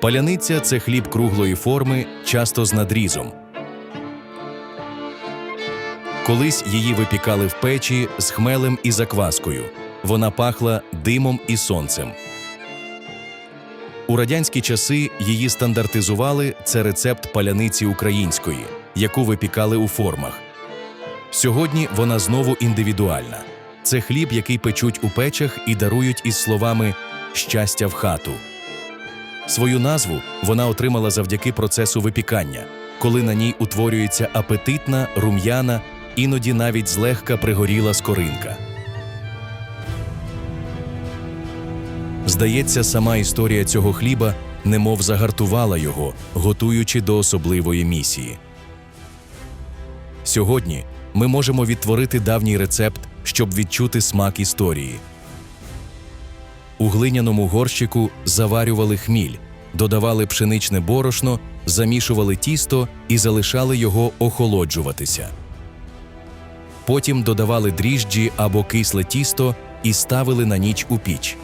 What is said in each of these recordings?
Паляниця це хліб круглої форми, часто з надрізом. Колись її випікали в печі з хмелем і закваскою. Вона пахла димом і сонцем. У радянські часи її стандартизували. Це рецепт паляниці української, яку випікали у формах. Сьогодні вона знову індивідуальна. Це хліб, який печуть у печах і дарують із словами щастя в хату. Свою назву вона отримала завдяки процесу випікання, коли на ній утворюється апетитна, рум'яна, іноді навіть злегка пригоріла скоринка. Здається, сама історія цього хліба немов загартувала його, готуючи до особливої місії. Сьогодні ми можемо відтворити давній рецепт, щоб відчути смак історії. У глиняному горщику заварювали хміль, додавали пшеничне борошно, замішували тісто і залишали його охолоджуватися. Потім додавали дріжджі або кисле тісто і ставили на ніч у піч.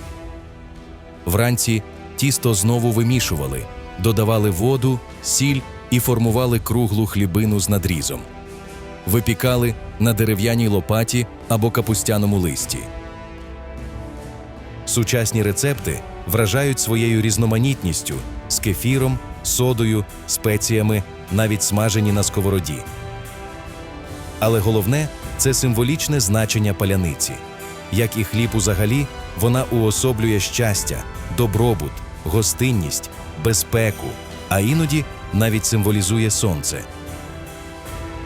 Вранці тісто знову вимішували, додавали воду, сіль і формували круглу хлібину з надрізом. Випікали на дерев'яній лопаті або капустяному листі. Сучасні рецепти вражають своєю різноманітністю з кефіром, содою, спеціями, навіть смажені на сковороді. Але головне це символічне значення паляниці. Як і хліб узагалі, вона уособлює щастя, добробут, гостинність, безпеку, а іноді навіть символізує сонце.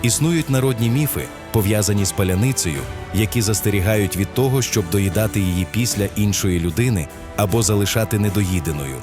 Існують народні міфи, пов'язані з паляницею, які застерігають від того, щоб доїдати її після іншої людини або залишати недоїденою.